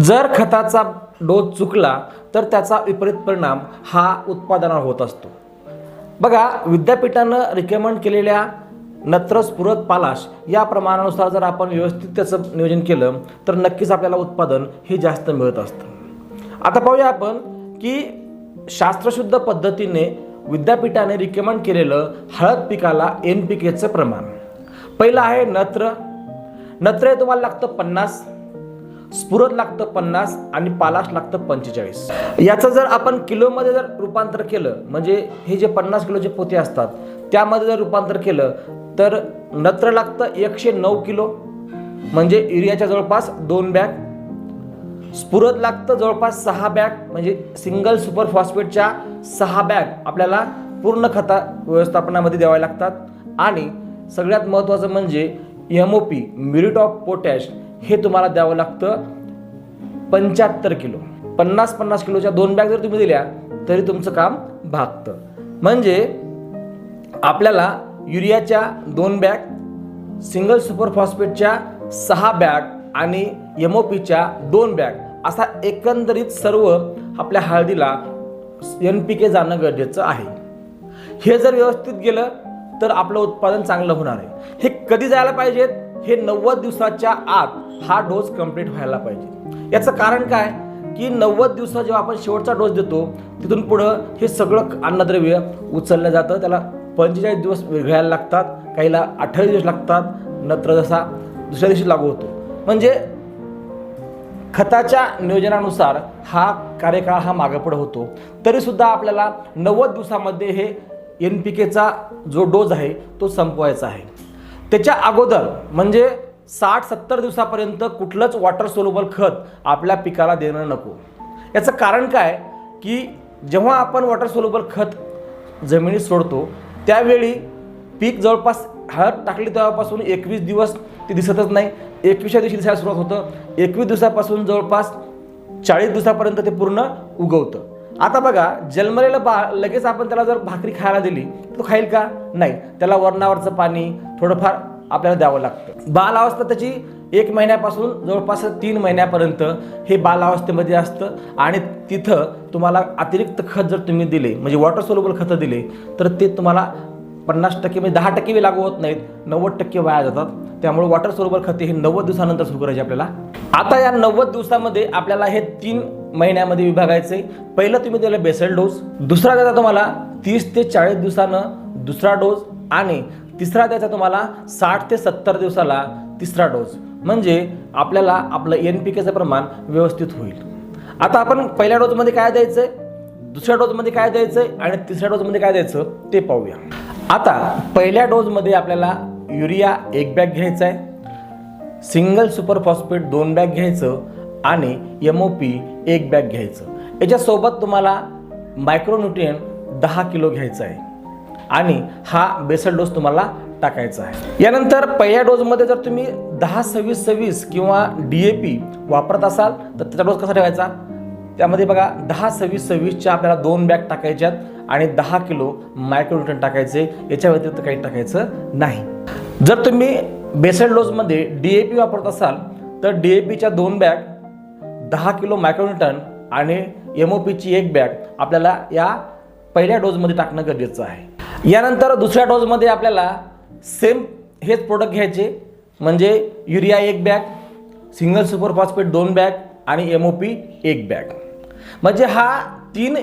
जर खताचा डोस चुकला तर त्याचा विपरीत परिणाम हा उत्पादनावर होत असतो. बघा विद्यापीठानं रिकमेंड केलेल्या नत्र पुरत पालाश या प्रमाणानुसार जर आपण व्यवस्थित त्याचं नियोजन केलं तर नक्कीच आपल्याला उत्पादन हे जास्त मिळत असतं. आता पाहूया आपण की शास्त्रशुद्ध पद्धतीने विद्यापीठाने रिकमेंड केलेलं हळद पिकाला एन पी केचं प्रमाण. पहिलं आहे नत्र. नत्र हे तुम्हाला लागतं पन्नास स्फुरत लागतं पन्नास आणि पालाश लागतं पंचेचाळीस. याचं जर आपण किलोमध्ये जर रूपांतर केलं म्हणजे हे जे पन्नास किलोचे पोते असतात त्यामध्ये जर रूपांतर केलं तर नत्र लागतं एकशे नऊ किलो. म्हणजे युरियाच्या जवळपास दोन बॅग. स्फुरत लागतं जवळपास सहा बॅग. म्हणजे सिंगल सुपर फॉस्फेटच्या सहा बॅग आपल्याला पूर्ण खता व्यवस्थापनामध्ये द्याव्या लागतात. आणि सगळ्यात महत्त्वाचं म्हणजे M O P muriate of potash हे तुम्हाला द्यावं लागतं पंच्याहत्तर किलो. पन्नास पन्नास किलोच्या दोन बॅग जर तुम्ही दिल्या तरी तुमचं काम भागतं. म्हणजे आपल्याला युरियाच्या दोन बॅग सिंगल सुपर फॉस्फेटच्या सहा बॅग आणि एम ओ पीच्या दोन बॅग असा एकंदरीत सर्व आपल्या हळदीला एन पी के जाणं गरजेचं आहे. हे जर व्यवस्थित गेलं तर आपलं उत्पादन चांगलं होणार आहे. हे कधी जायला पाहिजेत? हे नव्वद दिवसाच्या आत. हा डोस कंप्लीट व्हायला पाहिजे. याचं कारण काय? की नव्वद दिवसात जेव्हा आपण शेवटचा डोस देतो तिथून पुढं हे सगळं अन्नद्रव्य उचललं जातं. त्याला पंचेचाळीस दिवस घ्यायला लागतात काहीला अठ्ठावीस दिवस लागतात नत्र जसा दुसऱ्या दिवशी लागू होतो. म्हणजे खताच्या नियोजनानुसार हा कार्यकाळ हा मागेपुढे होतो. तरीसुद्धा आपल्याला नव्वद दिवसामध्ये हे एन पी केचा जो डोज आहे तो संपवायचा आहे. त्याच्या अगोदर म्हणजे साठ सत्तर दिवसापर्यंत कुठलंच वॉटर सोल्युबल खत आपल्या पिकाला देणं नको. याचं कारण काय? की जेव्हा आपण वॉटर सोल्युबल खत जमिनीत सोडतो त्यावेळी पीक जवळपास हळद टाकली तेव्हापासून एकवीस दिवस ते दिसतच नाही. एकवीसच्या दिवशी दिसायला सुरुवात होतं. एकवीस दिवसापासून जवळपास चाळीस दिवसापर्यंत ते पूर्ण उगवतं. आता बघा जन्मलेलं बा लगेच आपण त्याला जर भाकरी खायला दिली तो खाईल का? नाही. त्याला वरणावरचं पाणी थोडंफार आपल्याला द्यावं लागतं. बालावस्था त्याची एक महिन्यापासून जवळपास तीन महिन्यापर्यंत हे बालावस्थेमध्ये असतं आणि तिथं तुम्हाला अतिरिक्त खत जर तुम्ही दिले म्हणजे वॉटर सोल्युबल खतं दिले तर ते तुम्हाला पन्नास टक्के म्हणजे दहा टक्के बी लागू होत नाहीत. नव्वद टक्के वाया जातात. त्यामुळे वॉटर सरोवर खते हे नव्वद दिवसानंतर सुरू करायचे आपल्याला. आता या नव्वद दिवसामध्ये आपल्याला हे तीन महिन्यामध्ये विभागायचे पहिलं तुम्ही दिलं बेसल डोस दुसरा देता तुम्हाला तीस ते चाळीस दिवसानं दुसरा डोस आणि तिसरा द्यायचा तुम्हाला साठ ते सत्तर दिवसाला तिसरा डोस. म्हणजे आपल्याला आपलं एन पी केचं प्रमाण व्यवस्थित होईल. आता आपण पहिल्या डोसमध्ये काय द्यायचं आहे दुसऱ्या डोसमध्ये काय द्यायचं आहे आणि तिसऱ्या डोसमध्ये काय द्यायचं? ते पाहूया. आता पहिल्या डोसमध्ये आपल्याला युरिया एक बॅग घ्यायचा आहे सिंगल सुपर फॉस्फेट दोन बॅग घ्यायचं आणि एम ओ पी एक बॅग घ्यायचं. याच्यासोबत तुम्हाला मायक्रोन्युट्रियन दहा किलो घ्यायचं आहे. आणि हा बेसल डोस तुम्हाला टाकायचा आहे. यानंतर पहिल्या डोसमध्ये जर तुम्ही दहा सव्वीस सव्वीस किंवा डी ए पी वापरत असाल तर त्याचा डोस कसा ठेवायचा? त्यामध्ये बघा दहा सव्वीस सव्वीसच्या आपल्याला दोन बॅग टाकायच्यात आणि दहा किलो मायक्रोन्युट्रन टाकायचे. याच्या व्यतिरिक्त काही टाकायचं नाही. जर तुम्ही बेसल डोसमध्ये डी ए पी वापरत असाल तर डी ए पीच्या दोन बॅग दहा किलो मायक्रोन्युटन आणि एम ओ पीची एक बॅग आपल्याला या पहिल्या डोजमध्ये टाकणं गरजेचं आहे. यानंतर दुसऱ्या डोजमध्ये आपल्याला सेम हेच प्रोडक्ट घ्यायचे. म्हणजे युरिया एक बॅग सिंगल सुपर फॉस्फेट दोन बॅग आणि एम ओ पी एक बॅग म्हणजे हा तीन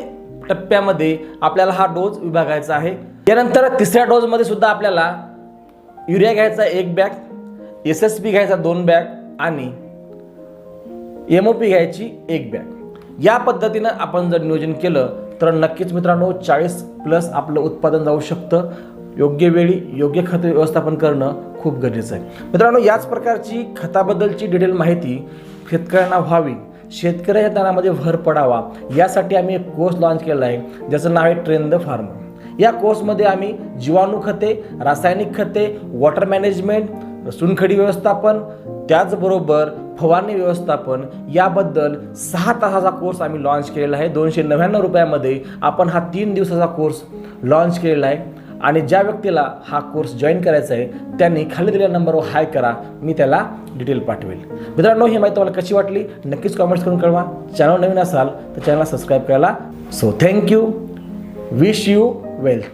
टप्प्यामध्ये आपल्याला हा डोस विभागायचा आहे. यानंतर तिसऱ्या डोजमध्ये सुद्धा आपल्याला युरिया घ्यायचा एक बॅग एस एस पी घ्यायचा दोन बॅग आणि एम ओ पी घ्यायची एक बॅग या पद्धतीनं आपण जर नियोजन केलं तर नक्कीच मित्रांनो चाळीस प्लस आपलं उत्पादन जाऊ शकतं. योग्य वेळी योग्य खत व्यवस्थापन करणं खूप गरजेचं आहे. मित्रांनो याच प्रकारची खताबद्दलची डिटेल माहिती शेतकऱ्यांना व्हावी शेतकऱ्याच्या ज्ञानामध्ये भर पडावा यासाठी आम्ही एक कोर्स लॉन्च केला आहे ज्याचं नाव आहे ट्रेन द फार्मर या कोर्समध्ये आम्ही जीवाणू खते रासायनिक खते वॉटर मॅनेजमेंट सुनखडी व्यवस्थापन त्याचबरोबर फवारणी व्यवस्थापन याबद्दल सहा तासाचा कोर्स आम्ही लॉन्च केलेला आहे. दोनशे नव्याण्णव रुपयामध्ये आपण हा तीन दिवसाचा कोर्स लॉन्च केलेला आहे. आणि ज्या व्यक्तीला हा कोर्स जॉईन करायचा आहे त्यांनी खाली दिलेल्या नंबरवर हाय करा. मी त्याला डिटेल पाठवेल. मित्रांनो ही माहिती तुम्हाला कशी वाटली? नक्कीच कॉमेंट्स करून कळवा. चॅनल नवीन असाल तर चॅनलला सबस्क्राईब करायला. So thank you wish you well